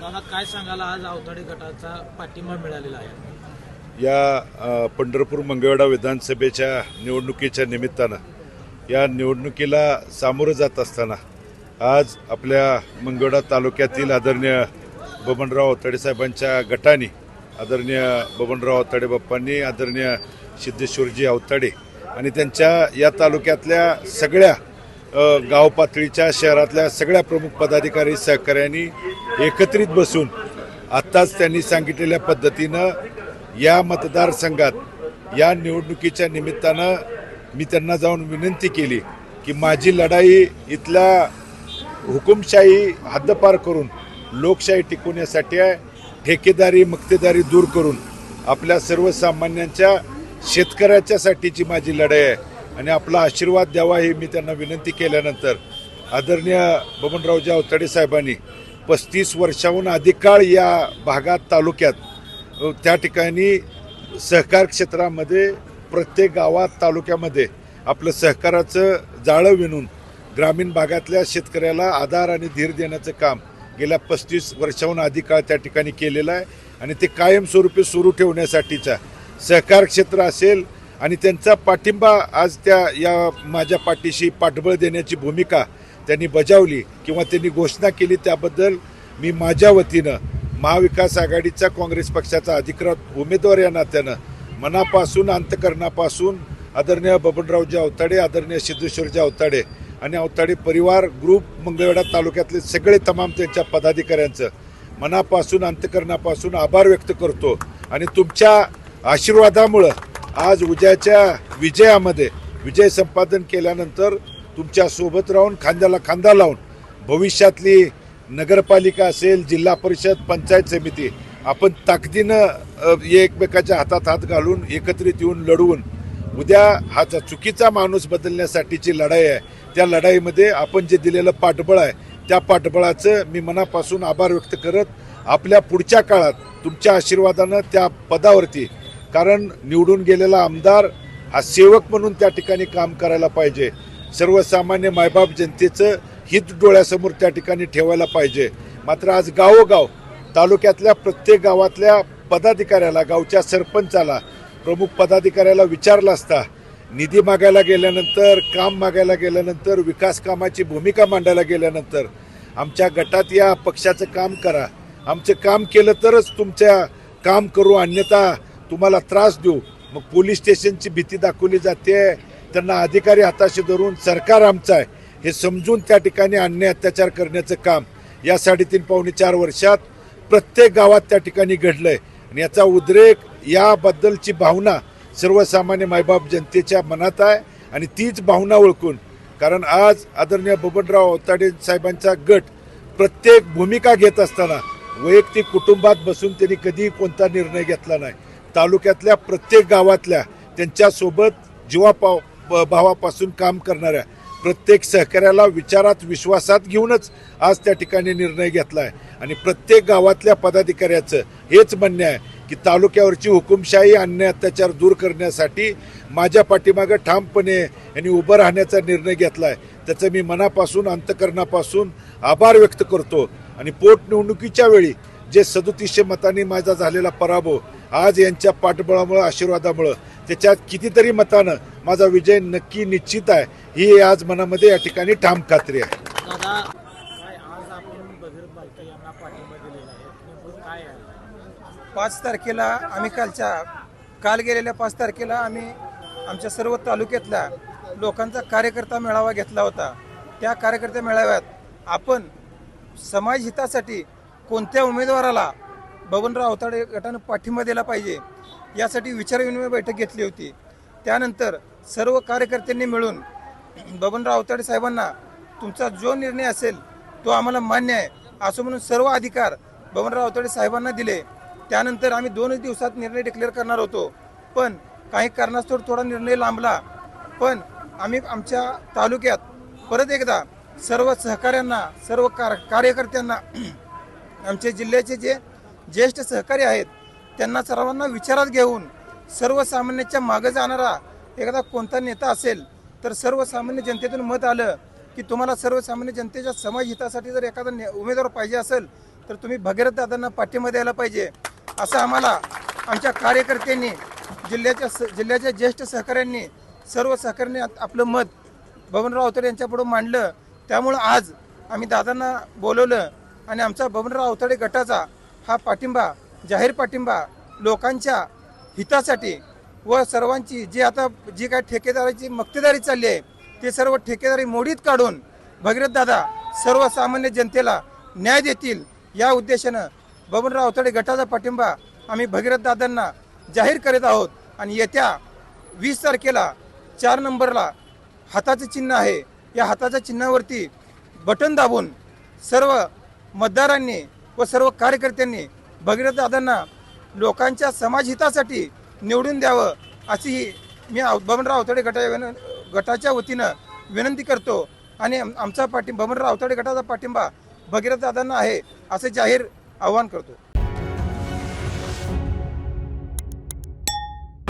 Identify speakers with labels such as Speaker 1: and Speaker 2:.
Speaker 1: दादा काय सांगायला आज अवताडे गटाचा पाठिंबा मिळालेला आहे.
Speaker 2: या पंढरपूर मंगळवेढा विधानसभेच्या निवडणुकीच्या निमित्तानं या निवडणुकीला सामोरं जात असताना आज आपल्या मंगळवेढा तालुक्यातील आदरणीय बबनराव अवताडे साहेबांच्या गटाने आदरणीय बबनराव अवताडे बाप्पांनी आदरणीय सिद्धेश्वरजी अवताडे आणि त्यांच्या या तालुक्यातल्या सगळ्या गाव पातळीच्या शहरातल्या सगळ्या प्रमुख पदाधिकारी सहकाऱ्यांनी एकत्रित बसून आत्ताच त्यांनी सांगितलेल्या पद्धतीनं या मतदारसंघात या निवडणुकीच्या निमित्तानं मी त्यांना जाऊन विनंती केली की माझी लढाई इथल्या हुकुमशाही हद्दपार करून लोकशाही टिकवण्यासाठी आहे ठेकेदारी मक्तेदारी दूर करून आपल्या सर्वसामान्यांच्या शेतकऱ्याच्यासाठीची माझी लढाई आहे. आणि आपला आशीर्वाद द्यावा ही मी त्यांना विनंती केल्यानंतर आदरणीय बबनरावजी अवताडे साहेबांनी पस्तीस वर्षाहून अधिक काळ या भागात तालुक्यात त्या ठिकाणी सहकार क्षेत्रामध्ये प्रत्येक गावात तालुक्यामध्ये आपलं सहकाराचं जाळं विणून ग्रामीण भागातल्या शेतकऱ्याला आधार आणि धीर देण्याचं काम गेल्या पस्तीस वर्षाहून अधिक काळ त्या ठिकाणी केलेलं आहे. आणि ते कायमस्वरूपी सुरू ठेवण्यासाठीचा सहकार क्षेत्र असेल आणि त्यांचा पाठिंबा आज त्या या माझ्या पाठीशी पाठबळ देण्याची भूमिका त्यांनी बजावली किंवा त्यांनी घोषणा केली त्याबद्दल मी माझ्या वतीनं महाविकास आघाडीचा काँग्रेस पक्षाचा अधिकृत उमेदवार या नात्यानं मनापासून अंतकरणापासून आदरणीय बबनरावजी अवताडे आदरणीय सिद्धेश्वरजी अवताडे आणि अवताडे परिवार ग्रुप मंगळवेढा तालुक्यातले सगळे तमाम त्यांच्या पदाधिकाऱ्यांचं मनापासून अंतकरणापासून आभार व्यक्त करतो. आणि तुमच्या आशीर्वादामुळं आज उद्याच्या विजयामध्ये विजय संपादन केल्यानंतर तुमच्यासोबत राहून खांद्याला खांदा लावून भविष्यातली नगरपालिका असेल जिल्हा परिषद पंचायत समिती आपण ताकदीनं एकमेकाच्या हातात हात घालून एकत्रित येऊन लढवून उद्या हा चुकीचा माणूस बदलण्यासाठीची लढाई आहे त्या लढाईमध्ये आपण जे दिलेलं पाठबळ आहे त्या पाठबळाचं मी मनापासून आभार व्यक्त करत आपल्या पुढच्या काळात तुमच्या आशीर्वादानं त्या पदावरती कारण निवडून गेलेला आमदार हा सेवक म्हणून त्या ठिकाणी काम करायला पाहिजे. सर्वसामान्य मायबाप जनतेचं हित डोळ्यासमोर त्या ठिकाणी ठेवायला पाहिजे. मात्र आज गावोगाव तालुक्यातल्या प्रत्येक गावातल्या पदाधिकाऱ्याला गावच्या सरपंचाला प्रमुख पदाधिकाऱ्याला विचारलं असता निधी मागायला गेल्यानंतर काम मागायला गेल्यानंतर विकास कामाची भूमिका मांडायला गेल्यानंतर आमच्या गटात या पक्षाचं काम करा. आमचं काम केलं तरच तुमच्या काम करू अन्यथा तुम्हाला त्रास देऊ. मग पोलीस स्टेशनची भीती दाखवली जाते. त्यांना अधिकारी हाताशी धरून सरकार आमचं आहे. हे समजून त्या ठिकाणी अन्य अत्याचार करण्याचं काम. या साडेतीन पावणे चार वर्षात प्रत्येक गावात त्या ठिकाणी घडलंय. आणि याचा उद्रेक याबद्दलची भावना सर्वसामान्य मायबाप जनतेच्या मनात आहे. आणि तीच भावना ओळखून कारण आज आदरणीय बबनराव अवताडे साहेबांचा गट प्रत्येक भूमिका घेत असताना वैयक्तिक कुटुंबात बसून त्यांनी कधीही कोणता निर्णय घेतला नाही. तालुक्यातल्या प्रत्येक गावातल्या त्यांच्यासोबत जीवापाव भावापासून काम करणाऱ्या प्रत्येक सहकार्याला विचारात विश्वासात घेऊनच आज त्या ठिकाणी निर्णय घेतला आहे आणि प्रत्येक गावातल्या पदाधिकाऱ्याचं हेच म्हणणं आहे की तालुक्यावरची हुकुमशाही अन्याय अत्याचार दूर करण्यासाठी माझ्या पाठीमागं ठामपणे यांनी उभं राहण्याचा निर्णय घेतला आहे त्याचं मी मनापासून अंतकरणापासून आभार व्यक्त करतो. आणि पोटनिवडणुकीच्या वेळी जे सदोतीसशे मतांनी माझा झालेला पराभव आज यांच्या पाठबळामुळं आशीर्वादामुळं त्याच्यात कितीतरी मतानं माझा विजय नक्की निश्चित आहे. ही आज मनामध्ये या ठिकाणी ठाम खात्री आहे.
Speaker 1: दादा काय आज आपण बघीर बालके यांना पाठिंबा दिलेला आहे? नेमकं काय आहे?
Speaker 3: पाच तारखेला आम्ही कालच्या काल गेलेल्या पाच तारखेला आम्ही आमच्या सर्व तालुक्यातल्या लोकांचा कार्यकर्ता मेळावा घेतला होता. त्या कार्यकर्ता मेळाव्यात आपण समाज हितासाठी कोणत्या उमेदवाराला बबनराव अवताडे गटानं पाठिंबा दिला पाहिजे. यासाठी विचारविनिमय बैठक घेतली होती. त्यानंतर सर्व कार्यकर्त्यांनी मिळून बबनराव अवताडे साहेबांना तुमचा जो निर्णय असेल तो आम्हाला मान्य आहे. असं म्हणून सर्व अधिकार बबनराव अवताडे साहेबांना दिले. त्यानंतर आम्ही दोनच दिवसात निर्णय डिक्लेअर करणार होतो. पण काही कारणास्तव थोडा निर्णय लांबला. पण आम्ही आमच्या तालुक्यात परत एकदा सर्व सहकाऱ्यांना सर्व कार कार्यकर्त्यांना आमच्या जिल्ह्याचे जे ज्येष्ठ सहकारी आहेत त्यांना सर्वांना विचारात घेऊन सर्वसामान्याच्या मागे जाणारा एखादा कोणता नेता असेल तर सर्वसामान्य जनतेतून मत आलं की तुम्हाला सर्वसामान्य जनतेच्या समाज हितासाठी जर एखादा उमेदवार पाहिजे असेल तर तुम्ही भगीरथ दादांना पाठिंबा द्यायला पाहिजे. असं आम्हाला आमच्या कार्यकर्त्यांनी जिल्ह्याच्या स- जिल्ह्याच्या ज्येष्ठ सहकाऱ्यांनी सर्व सहकाऱ्यांनी आपलं मत बबनराव अवतडे यांच्यापुढं मांडलं. त्यामुळं आज आम्ही दादांना बोलवलं आणि आमचा बबनराव अवतडे गटाचा हा पाठिंबा जाहीर पाठिंबा लोकांच्या हितासाठी व सर्वांची जी आता जी काय ठेकेदाराची मक्तेदारी चालली आहे ते सर्व ठेकेदारी मोडीत काढून भगीरथ दादा सर्वसामान्य जनतेला न्याय देतील या उद्देशानं बबनराव अवतडे गटाचा पाठिंबा आम्ही भगीरथ दादांना जाहीर करीत आहोत. आणि येत्या वीस तारखेला चार नंबरला हाताचं चिन्ह आहे. या हाताच्या चिन्हावरती बटन दाबून सर्व मतदारांनी व सर्व कार्यकर्त्यांनी भगीरथ दादांना लोकांच्या समाजहितासाठी निवडून द्यावं अशीही मी आव- बबनराव अवताडे गटा गटाच्या वतीनं विनंती करतो. आणि आमचा पाठिंबा बबनराव अवताडे गटाचा पाठिंबा भगीरथ दादांना आहे असे जाहीर आवाहन करतो.